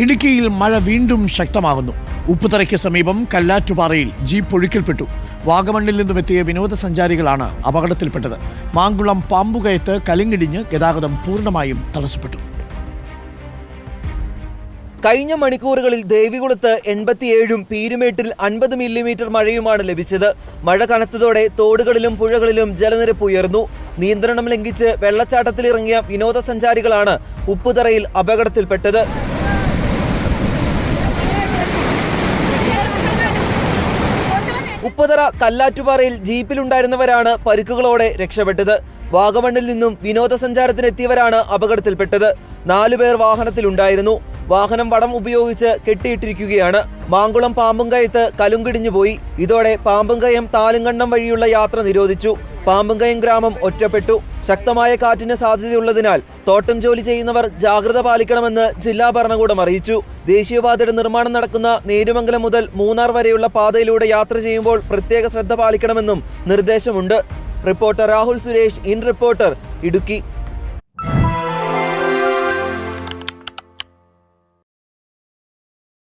ഇടുക്കിയിൽ മഴ വീണ്ടും ശക്തമാകുന്നു. ഉപ്പുതറയ്ക്ക് സമീപം കല്ലാറ്റുപാറയിൽ ജീപ്പ് ഒഴുക്കിൽപ്പെട്ടു. വാഗമണ്ണിൽ നിന്നും എത്തിയ വിനോദസഞ്ചാരികളാണ് അപകടത്തിൽപ്പെട്ടത്. മാങ്കുളം പാമ്പുകയത്ത് കലിങ്ങിടിഞ്ഞ് ഗതാഗതം പൂർണമായും തടസ്സപ്പെട്ടു. കഴിഞ്ഞ മണിക്കൂറുകളിൽ ദേവികുളത്ത് എൺപത്തിയേഴും പീരുമേട്ടിൽ അൻപത് മില്ലിമീറ്റർ മഴയുമാണ് ലഭിച്ചത്. മഴ കനത്തതോടെ തോടുകളിലും പുഴകളിലും ജലനിരപ്പ് ഉയർന്നു. നിയന്ത്രണം ലംഘിച്ച് വെള്ളച്ചാട്ടത്തിലിറങ്ങിയ വിനോദസഞ്ചാരികളാണ് ഉപ്പുതറയിൽ അപകടത്തിൽപ്പെട്ടത്. ഉപ്പുതറ കല്ലാറ്റുപാറയിൽ ജീപ്പിലുണ്ടായിരുന്നവരാണ് പരിക്കുകളോടെ രക്ഷപ്പെട്ടത്. വാഗമണ്ണിൽ നിന്നും വിനോദസഞ്ചാരത്തിനെത്തിയവരാണ് അപകടത്തിൽപ്പെട്ടത്. നാലുപേർ വാഹനത്തിലുണ്ടായിരുന്നു. വാഹനം വടം ഉപയോഗിച്ച് കെട്ടിയിട്ടിരിക്കുകയാണ്. മാങ്കുളം പാമ്പുംകയത്ത് കലുങ്കിടിഞ്ഞു പോയി ഇതോടെ പാമ്പുംകയം താലുങ്കണ്ണം വഴിയുള്ള യാത്ര നിരോധിച്ചു. പാമ്പുംകയം ഗ്രാമം ഒറ്റപ്പെട്ടു. ശക്തമായ കാറ്റിന് സാധ്യതയുള്ളതിനാൽ തോട്ടം ജോലി ചെയ്യുന്നവർ ജാഗ്രത പാലിക്കണമെന്ന് ജില്ലാ ഭരണകൂടം അറിയിച്ചു. ദേശീയപാതയുടെ നിർമ്മാണം നടക്കുന്ന നേരുമംഗലം മുതൽ മൂന്നാർ വരെയുള്ള പാതയിലൂടെ യാത്ര ചെയ്യുമ്പോൾ പ്രത്യേക ശ്രദ്ധ പാലിക്കണമെന്നും നിർദ്ദേശമുണ്ട്. Reporter Rahul Suresh in reporter Idukki.